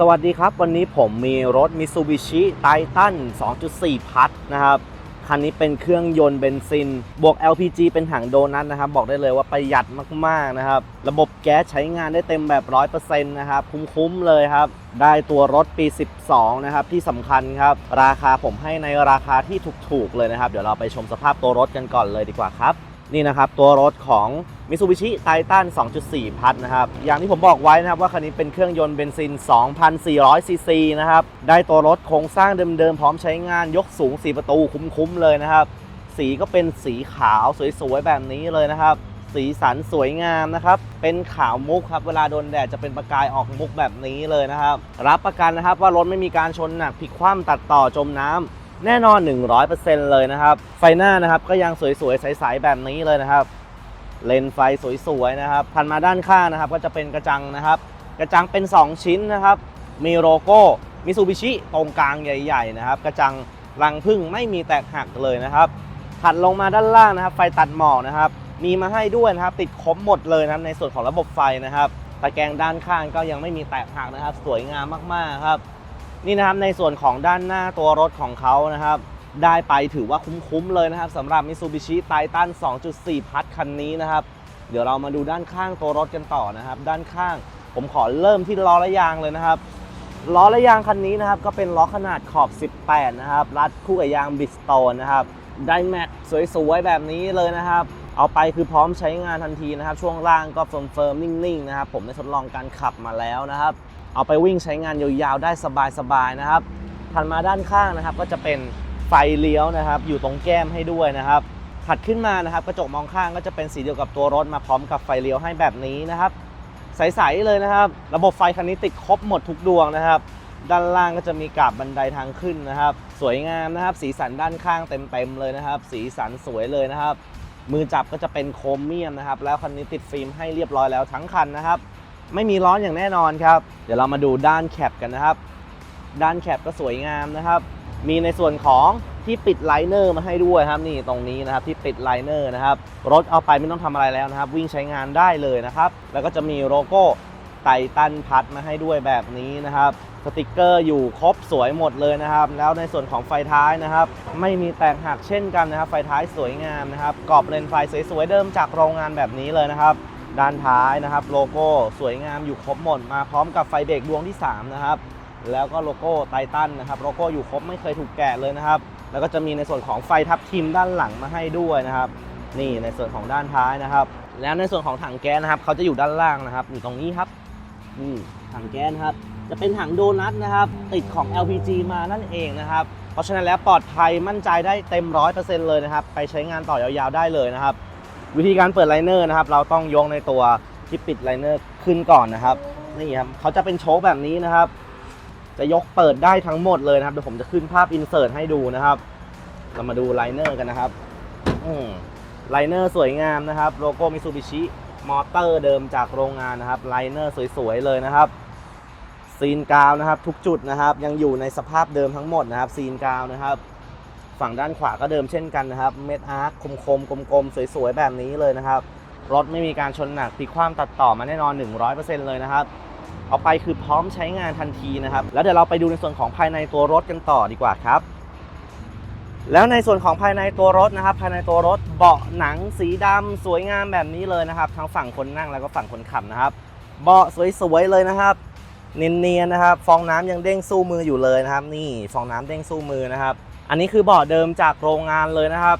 สวัสดีครับ วันนี้ผมมีรถ Mitsubishi Titan 2.4 พัทนะครับ คันนี้เป็นเครื่องยนต์เบนซิน บวก LPG เป็นถังโดนัทนะครับ บอกได้เลยว่าประหยัดมากๆนะครับ ระบบแก๊สใช้งานได้เต็มแบบ 100%นะครับ คุ้มๆเลยครับ ได้ตัวรถปี 12 นะครับ ที่สำคัญครับ ราคาผมให้ในราคาที่ถูกๆเลยนะครับ เดี๋ยวเราไปชมสภาพตัวรถกันก่อนเลยดีกว่าครับ นี่นะครับ ตัวรถของ Mitsubishi Titan 2.4 พัทนะครับ อย่างที่ผมบอกไว้นะครับว่าคันนี้เป็นเครื่องยนต์เบนซิน 2,400 ซีซีนะครับ ได้ตัวรถโครงสร้างเดิมๆ พร้อมใช้งานยกสูง 4 ประตูคุ้มๆ เลยนะครับ สีก็เป็นสีขาวสวยๆ แบบนี้เลยนะครับ สีสันสวยงามนะครับ เป็นขาวมุกครับ เวลาโดนแดดจะเป็นประกายออกมุกแบบนี้เลยนะครับ รับประกันนะครับว่ารถไม่มีการชนหนักพลิกคว่ำตัดต่อจมน้ำ แน่นอน 100%เลยนะครับ ไฟหน้านะครับก็ยังสวยๆใสๆแบบนี้เลยนะครับ เลนส์ไฟสวยๆนะครับถัดมาด้านข้างนะครับ ก็จะเป็นกระจังนะครับ กระจังเป็น 2 ชิ้นนะครับ มีโลโก้มิซูบิชิตรงกลางใหญ่ ๆ นะครับ กระจังรังพึ่งไม่มีแตกหักเลยนะครับ ถัดลงมาด้านล่างนะครับ ไฟตัดหมอกนะครับ มีมาให้ด้วยนะครับ ติดครบหมดเลยนะครับในส่วนของระบบไฟนะครับตะแกรงด้านข้างก็ยังไม่มีแตกหักนะครับ สวยงามมากๆครับ นี่นะครับในส่วนของด้านหน้าตัวรถของเขานะครับ ได้ไปถือว่าคุ้มๆเลยนะครับสำหรับ Mitsubishi Titan 2.4 พัทคันนี้นะครับ เดี๋ยวเรามาดูด้านข้างตัวรถกันต่อนะครับ ด้านข้างผมขอเริ่มที่ล้อและยางเลยนะครับล้อและยางคันนี้นะครับก็เป็นล้อขนาดขอบ 18 นะครับรัดคู่กับยางบิสโตนนะครับไดแม็กสวยๆแบบนี้เลยนะครับ เอาไปคือพร้อมใช้งานทันทีนะครับ ช่วงล่างก็เฟิร์มๆนิ่งๆนะครับ ผมได้ทดลองการขับมาแล้วนะครับ เอาไปวิ่งใช้งานยาวๆได้สบายๆนะครับถัดมาด้านข้างนะครับ ก็จะเป็นไฟเลี้ยวนะครับ อยู่ตรงแก้มให้ด้วยนะครับถัดขึ้นมานะครับ กระจกมองข้างก็จะเป็นสีเดียวกับตัวรถมาพร้อมกับไฟเลี้ยวให้แบบนี้นะครับ ใสๆเลยนะครับ ระบบไฟคันนี้ติดครบหมดทุกดวงนะครับ ด้านล่างก็จะมีกาบบันไดทางขึ้นนะครับ สวยงามนะครับ สีสันด้านข้างเต็มๆเลยนะครับ สีสันสวยเลยนะครับ มือจับก็จะเป็นโครเมียมนะครับ แล้วคันนี้ติดฟิล์มให้เรียบร้อยแล้วทั้งคันนะครับ ไม่มีร้อนอย่างแน่นอนครับ เดี๋ยวเรามาดูด้านแคปกันนะครับ ด้านแคปก็สวยงามนะครับ มีในส่วนของที่ปิดไลเนอร์มาให้ด้วยครับนี่ตรงนี้นะครับที่ปิดไลเนอร์นะครับรถเอาไปไม่ต้องทำอะไรแล้วนะครับ วิ่งใช้งานได้เลยนะครับ แล้วก็จะมีโลโก้ไททันพัดมาให้ด้วยแบบนี้นะครับสติกเกอร์อยู่ครบสวยหมดเลยนะครับ แล้วในส่วนของไฟท้ายนะครับ ไม่มีแตกหักเช่นกันนะครับ ไฟท้ายสวยงามนะครับกรอบเลนไฟสวยๆเดิมจากโรงงานแบบนี้เลยนะครับ ด้านท้ายนะครับ โลโก้สวยงามอยู่ครบหมดมาพร้อมกับไฟเบรกดวงที่ 3 นะครับ แล้วก็โลโก้ไททันนะครับ โลโก้อยู่ครบไม่เคยถูกแกะเลยนะครับ แล้วก็จะมีในส่วนของไฟทับทิมด้านหลังมาให้ด้วยนะครับ นี่ในส่วนของด้านท้ายนะครับ แล้วในส่วนของถังแก๊สนะครับเขาจะอยู่ด้านล่างนะครับอยู่ตรงนี้ครับนี่ถังแก๊สครับจะเป็นถังโดนัทนะครับ ติดของ LPG มานั่นเองนะครับ เพราะฉะนั้นแล้วปลอดภัยมั่นใจได้เต็มร้อยเปอร์เซ็นต์เลยนะครับ ไปใช้งานต่อยาวๆได้เลยนะครับ วิธีการเปิดไลเนอร์นะครับ เราต้องยกในตัวที่ปิดไลเนอร์ขึ้นก่อนนะครับนี่ครับเขาจะเป็นโชคแบบนี้นะครับ จะยกเปิดได้ทั้งหมดเลยนะครับเดี๋ยวผมจะขึ้นภาพอินเสิร์ตให้ดูนะครับ เรามาดูไลเนอร์กันนะครับอืมไลเนอร์สวยงามนะครับ โลโก้มิ t ูบิชิมอเตอร์เดิมจากโรงงานนะครับไลเนอร์สวยๆเลยนะครับซีนกาวนะครับ ทุกจุดนะครับ ยังอยู่ในสภาพเดิมทั้งหมดนะครับซีนกาวนะครับ ฝั่งด้านขวาก็เดิมเช่นกันนะครับ เม็ดอาร์คคมๆกลมๆสวยๆแบบนี้เลยนะครับ รถไม่มีการชนหนักพลิกคว่ำตัดต่อมาแน่นอน 100%เลยนะครับ เอาไปคือพร้อมใช้งานทันทีนะครับ แล้วเดี๋ยวเราไปดูในส่วนของภายในตัวรถกันต่อดีกว่าครับ แล้วในส่วนของภายในตัวรถนะครับ ภายในตัวรถเบาะหนังสีดำสวยงามแบบนี้เลยนะครับ ทั้งฝั่งคนนั่งแล้วก็ฝั่งคนขับนะครับ เบาะสวยๆเลยนะครับเนียนๆนะครับ ฟองน้ำยังเด้งสู้มืออยู่เลยนะครับ นี่ฟองน้ำเด้งสู้มือนะครับ อันนี้คือเบาะเดิมจากโรงงานเลยนะครับ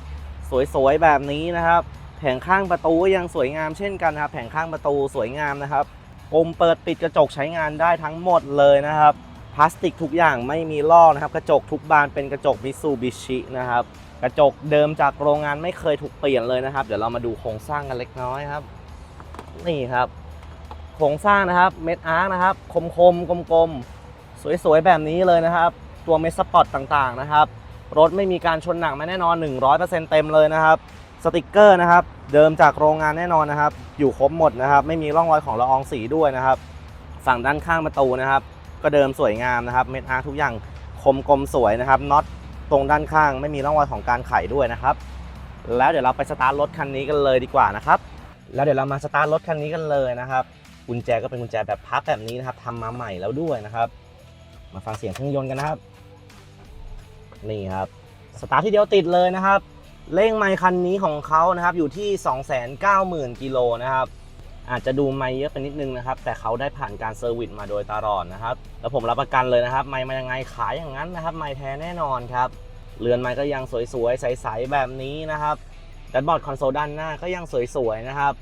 สวยๆแบบนี้นะครับ แผงข้างประตูก็ยังสวยงามเช่นกันครับ แผงข้างประตูสวยงามนะครับปุ่มเปิดปิดกระจกใช้งานได้ทั้งหมดเลยนะครับ พลาสติกทุกอย่างไม่มีลอกนะครับ กระจกทุกบานเป็นกระจกมิ t ซูบิชินะครับ กระจกเดิมจากโรงงานไม่เคยถูกเปลี่ยนเลยนะครับ เดี๋ยวเรามาดูโครงสร้างกันเล็กน้อยครับ นี่ครับ โครงสร้างนะครับ เม็ดอาร์นะครับ คมคมๆกลมๆสวยๆแบบนี้เลยนะครับ ตัวเม็ดสปอตต่างๆนะครับ รถไม่มีการชนหนักมาแน่นอน 100%เต็มเลยนะครับ สติกเกอร์นะครับ เดิมจากโรงงานแน่นอนนะครับ อยู่ครบหมดนะครับ ไม่มีร่องรอยของละอองสีด้วยนะครับ ฝั่งด้านข้างประตูนะครับ ก็เดิมสวยงามนะครับ เม็ดอาร์ทุกอย่างคมกลมสวยนะครับ น็อตตรงด้านข้างไม่มีร่องรอยของการไขด้วยนะครับ แล้วเดี๋ยวเราไปสตาร์ทรถคันนี้กันเลยดีกว่านะครับ แล้วเดี๋ยวเรามาสตาร์ทรถคันนี้กันเลยนะครับ กุญแจก็เป็นกุญแจแบบพับแบบนี้นะครับทำมาใหม่แล้วด้วยนะครับ มาฟังเสียงเครื่องยนต์กันนะครับ นี่ครับสตาร์ทที่เดียวติดเลยนะครับ เร่งไมค์คันนี้ของเขานะครับอยู่ที่ 290,000กิโลนะครับอาจจะดูไม่เยอะไปนิดนึงนะครับ แต่เขาได้ผ่านการเซอร์วิสมาโดยตลอดนะครับ แล้วผมรับประกันเลยนะครับ ไม่มายังไงขายอย่างนั้นนะครับไม่แท้แน่นอนครับ เรือนไม้ก็ยังสวยๆ ใสๆ แบบนี้นะครับแดชบอร์ดคอนโซลด้านหน้าก็ยังสวยๆ นะครับ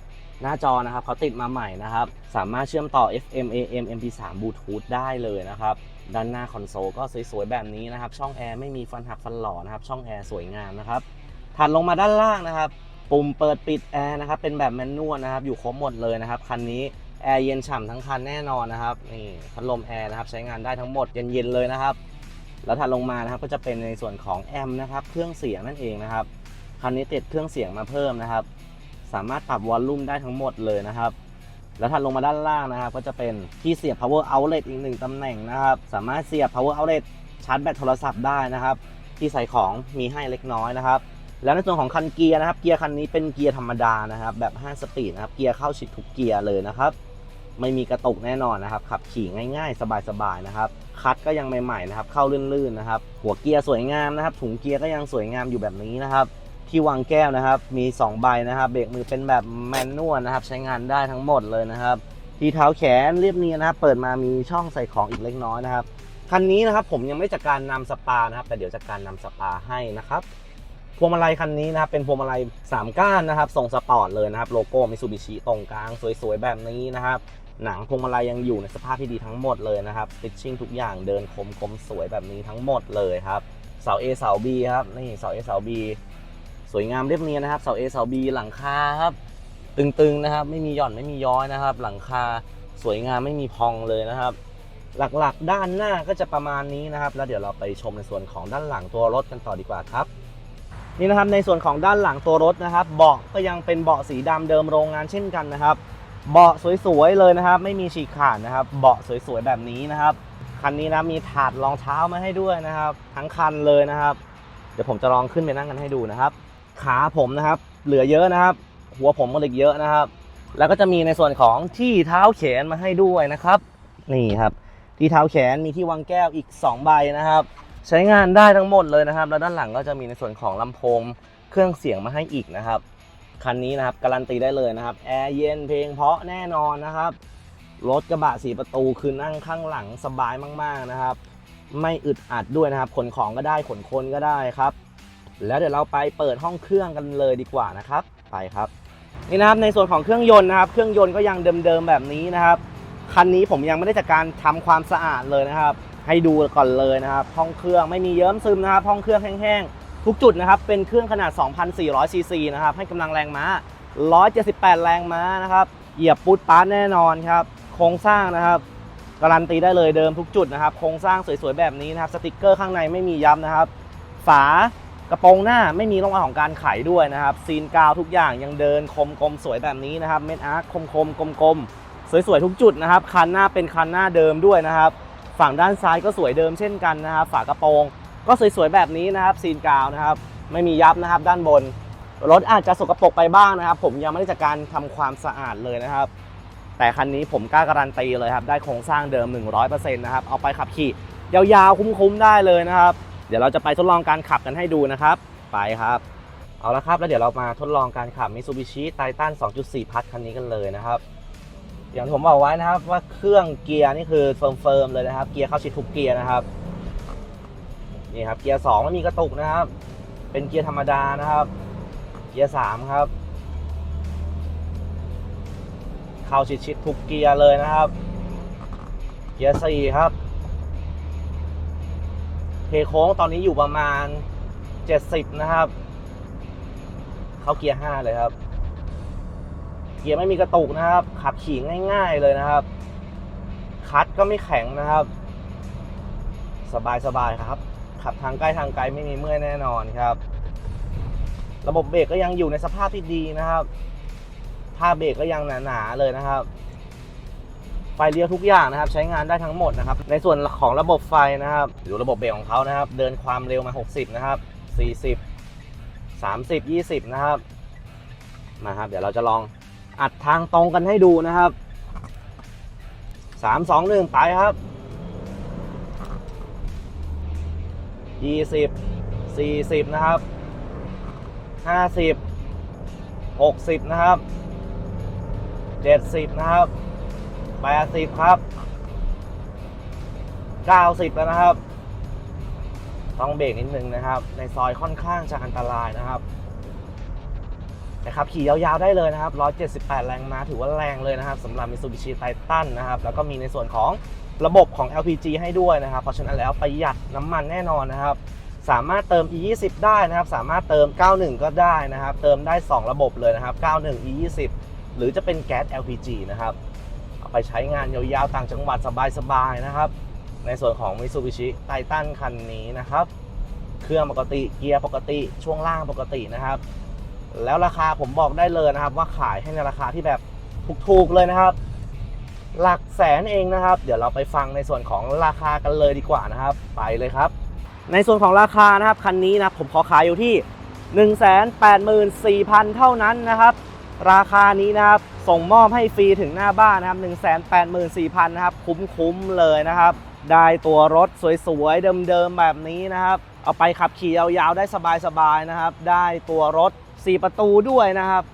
หน้าจอนะครับเขาติดมาใหม่นะครับ สามารถเชื่อมต่อ FM AM MP3 Bluetooth ได้เลยนะครับ ด้านหน้าคอนโซลก็สวยๆแบบนี้นะครับ ช่องแอร์ไม่มีฟันหักฟันหล่อนะครับ ช่องแอร์สวยงามนะครับ ถัดลงมาด้านล่างนะครับ ปุ่มเปิดปิดแอร์นะครับ เป็นแบบแมนนวลนะครับ อยู่ครบหมดเลยนะครับ คันนี้แอร์เย็นฉ่ำทั้งคันแน่นอนนะครับ นี่พัดลมแอร์นะครับ ใช้งานได้ทั้งหมดเย็นๆเลยนะครับ แล้วถัดลงมานะครับ ก็จะเป็นในส่วนของแอมป์นะครับ เครื่องเสียงนั่นเองนะครับ คันนี้ติดเครื่องเสียงมาเพิ่มนะครับ สามารถปรับวอลลุ่มได้ทั้งหมดเลยนะครับ แล้วถัดลงมาด้านล่างนะครับ ก็จะเป็นที่เสียบ power outlet อีกหนึ่งตำแหน่งนะครับ สามารถเสียบ power outlet ชาร์จแบตโทรศัพท์ได้นะครับ ที่ใส่ของมีให้เล็กน้อยนะครับ แล้วในส่วนของคันเกียร์นะครับ เกียร์คันนี้เป็นเกียร์ธรรมดานะครับ แบบ 5 สปีดนะครับ เกียร์เข้าชิดทุกเกียร์เลยนะครับ ไม่มีกระตุกแน่นอนนะครับ ขับขี่ง่ายๆ สบายๆนะครับ คัดก็ยังใหม่ๆนะครับ เข้าลื่นๆนะครับ หัวเกียร์สวยงามนะครับ ถุงเกียร์ก็ยังสวยงามอยู่แบบนี้นะครับ ที่วางแก้วนะครับ มี2ใบนะครับ เบรกมือเป็นแบบแมนนวลนะครับ ใช้งานได้ทั้งหมดเลยนะครับ ที่เท้าแขนเรียบเนียนนะครับ เปิดมามีช่องใส่ของอีกเล็กน้อยนะครับ คันนี้นะครับผมยังไม่จัดการนำสปานะครับ แต่เดี๋ยวจัดการนำสปาให้นะครับพวงมาลัยคันนี้นะครับ เป็นพวงมาลัย3ก้านนะครับทรงสปอร์ตเลยนะครับ โลโก้มิซูบิชิตรงกลางสวยๆแบบนี้นะครับ หนังพวงมาลัยยังอยู่ในสภาพที่ดีทั้งหมดเลยนะครับฟิชชิ่งทุกอย่างเดินคมคมสวยแบบนี้ทั้งหมดเลยครับเสา A เสา B ครับนี่เสา A เสา B สวยงามเรียบเนียนนะครับเสา A เสา B หลังคาครับตึงๆนะครับ ไม่มีหย่อนไม่มีย้อยนะครับ หลังคาสวยงามไม่มีพองเลยนะครับ หลักๆด้านหน้าก็จะประมาณนี้นะครับ แล้วเดี๋ยวเราไปชมในส่วนของด้านหลังตัวรถกันต่อดีกว่าครับนี่นะครับในส่วนของด้านหลังตัวรถนะครับ เบาะก็ยังเป็นเบาะสีดำเดิมโรงงานเช่นกันนะครับ เบาะสวยๆเลยนะครับ ไม่มีฉีกขาดนะครับ เบาะสวยๆแบบนี้นะครับคันนี้นะมีถาดรองเท้ามาให้ด้วยนะครับ ทั้งคันเลยนะครับ เดี๋ยวผมจะลองขึ้นไปนั่งกันให้ดูนะครับ ขาผมนะครับ เหลือเยอะนะครับ หัวผมก็เหลือเยอะนะครับ แล้วก็จะมีในส่วนของที่เท้าแขนมาให้ด้วยนะครับ นี่ครับ ที่เท้าแขนมีที่วางแก้วอีก 2 ใบนะครับ ใช้งานได้ทั้งหมดเลยนะครับ แล้วด้านหลังก็จะมีในส่วนของลำโพงเครื่องเสียงมาให้อีกนะครับคันนี้นะครับการันตีได้เลยนะครับแอร์เย็นเพลงเพราะแน่นอนนะครับรถกระบะสีประตูคือนั่งข้างหลังสบายมากๆนะครับ ไม่อึดอัดด้วยนะครับ ขนของก็ได้ขนคนก็ได้ครับ แล้วเดี๋ยวเราไปเปิดห้องเครื่องกันเลยดีกว่านะครับ ไปครับ นี่นะครับในส่วนของเครื่องยนต์นะครับ เครื่องยนต์ก็ยังเดิมๆแบบนี้นะครับ คันนี้ผมยังไม่ได้จัดการทำความสะอาดเลยนะครับ ให้ดูก่อนเลยนะครับ ห้องเครื่องไม่มีเยิ้มซึมนะครับ ห้องเครื่องแห้งๆ ทุกจุดนะครับ เป็นเครื่องขนาด 2,400ซีซีนะครับ ให้กำลังแรงม้า 178 แรงม้านะครับ เหยียบปุ๊ดป๊าแน่นอนครับ โครงสร้างนะครับ การันตีได้เลยเดิมทุกจุดนะครับ โครงสร้างสวยๆแบบนี้นะครับ สติกเกอร์ข้างในไม่มียับนะครับ ฝา กระโปรงหน้าไม่มีร่องรอยของการไขด้วยนะครับ ซีนกาวทุกอย่างยังเดินคมกลมสวยแบบนี้นะครับ เม็ดอาร์คคมคมกลมกลมๆสวยๆทุกจุดนะครับ คันหน้าเป็นคันหน้าเดิมด้วยนะครับ ฝั่งด้านซ้ายก็สวยเดิมเช่นกันนะครับ ฝากระโปรงก็สวยๆแบบนี้นะครับ ซีนกาวนะครับ ไม่มียับนะครับ ด้านบน รถอาจจะสกปรกไปบ้างนะครับ ผมยังไม่ได้จัดการทำความสะอาดเลยนะครับ แต่คันนี้ผมกล้าการันตีเลยครับ ได้โครงสร้างเดิม 100%นะครับ เอาไปขับขี่ยาวๆคุ้มๆได้เลยนะครับ ดี๋ยวเราจะไปทดลองการขับกันให้ดูนะครับ ไปครับ เอาละครับ แล้วเดี๋ยวเรามาทดลองการขับ Mitsubishi Titan 2.4 พัทคันนี้กันเลยนะครับ อย่างที่ผมบอกไว้นะครับว่าเครื่องเกียร์นี่คือเฟิร์มๆเลยนะครับ เกียร์เข้าชิดทุกเกียร์นะครับนี่ครับเกียร์2ไม่มีกระตุกนะครับ เป็นเกียร์ธรรมดานะครับ เกียร์3ครับ เข้าชิดๆทุกเกียร์เลยนะครับ เกียร์4ครับ ทโค้งตอนนี้อยู่ประมาณ 70 นะครับ เข้าเกียร์ 5 เลยครับ เกียร์ไม่มีกระตุกนะครับ ขับขี่ง่ายๆเลยนะครับ คัดก็ไม่แข็งนะครับ สบายๆครับ ขับทางใกล้ทางไกลไม่มีเมื่อยแน่นอนครับ ระบบเบรกก็ยังอยู่ในสภาพที่ดีนะครับ ผ้าเบรกก็ยังหนาๆเลยนะครับ ไฟเลี้ยวทุกอย่างนะครับ ใช้งานได้ทั้งหมดนะครับ ในส่วนของระบบไฟนะครับดูระบบเบรกของเขานะครับ เดินความเร็วมา 60 นะครับ 40 30 20 นะครับ มาครับ เดี๋ยวเราจะลองอัดทางตรงกันให้ดูนะครับสามสองหนึ่งไปครับยี่สิบสี่สิบนะครับห้าสิบหกสิบนะครับเจ็ดสิบนะครับ แปดสิบครับเก้าสิบแล้วนะครับ ต้องเบรกนิดนึงนะครับ ในซอยค่อนข้างจะอันตรายนะครับนะครับขี่ยาวๆได้เลยนะครับ 178 แรงม้าถือว่าแรงเลยนะครับสำหรับ Mitsubishi Titan นะครับ แล้วก็มีในส่วนของระบบของ LPG ให้ด้วยนะครับ เพราะฉะนั้นแล้วประหยัดน้ำมันแน่นอนนะครับ สามารถเติม E20 ได้นะครับ สามารถเติม 91 ก็ได้นะครับ เติมได้ 2 ระบบเลยนะครับ 91 E20 หรือจะเป็นแก๊ส LPG นะครับ ไปใช้งานยาวๆต่างจังหวัดสบายๆนะครับ ในส่วนของ Mitsubishi Titan คันนี้นะครับ เครื่องปกติเกียร์ปกติช่วงล่างปกตินะครับ แล้วราคาผมบอกได้เลยนะครับ ว่าขายให้ในราคาที่แบบถูกๆเลยนะครับ หลักแสนเองนะครับ เดี๋ยวเราไปฟังในส่วนของราคากันเลยดีกว่านะครับ ไปเลยครับ ในส่วนของราคานะครับคันนี้นะผมขอขายอยู่ที่ 184,000 เท่านั้นนะครับ ราคานี้นะครับ ส่งมอบให้ฟรีถึงหน้าบ้านนะครับ 184,000 นะครับ คุ้มๆเลยนะครับ ได้ตัวรถสวยๆ เดิมๆ แบบนี้นะครับ เอาไปขับขี่ยาวๆ ได้สบายๆ นะครับ ได้ตัวรถ 4 ประตูด้วยนะครับ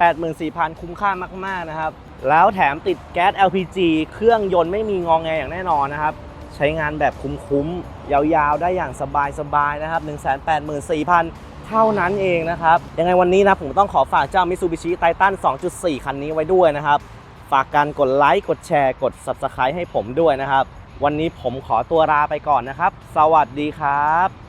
184,000 คุ้มค่ามากๆ นะครับ แล้วแถมติดแก๊ส LPG เครื่องยนต์ไม่มีงองแงอย่างแน่นอนนะครับ ใช้งานแบบคุ้มๆ ยาวๆ ได้อย่างสบายๆ นะครับ 184,000 เท่านั้นเองนะครับ ยังไงวันนี้นะผมต้องขอฝากเจ้า Mitsubishi Titan 2.4 คันนี้ไว้ด้วยนะครับ ฝากการกดไลค์ กดแชร์ กด Subscribe ให้ผมด้วยนะครับ วันนี้ผมขอตัวลาไปก่อนนะครับ สวัสดีครับ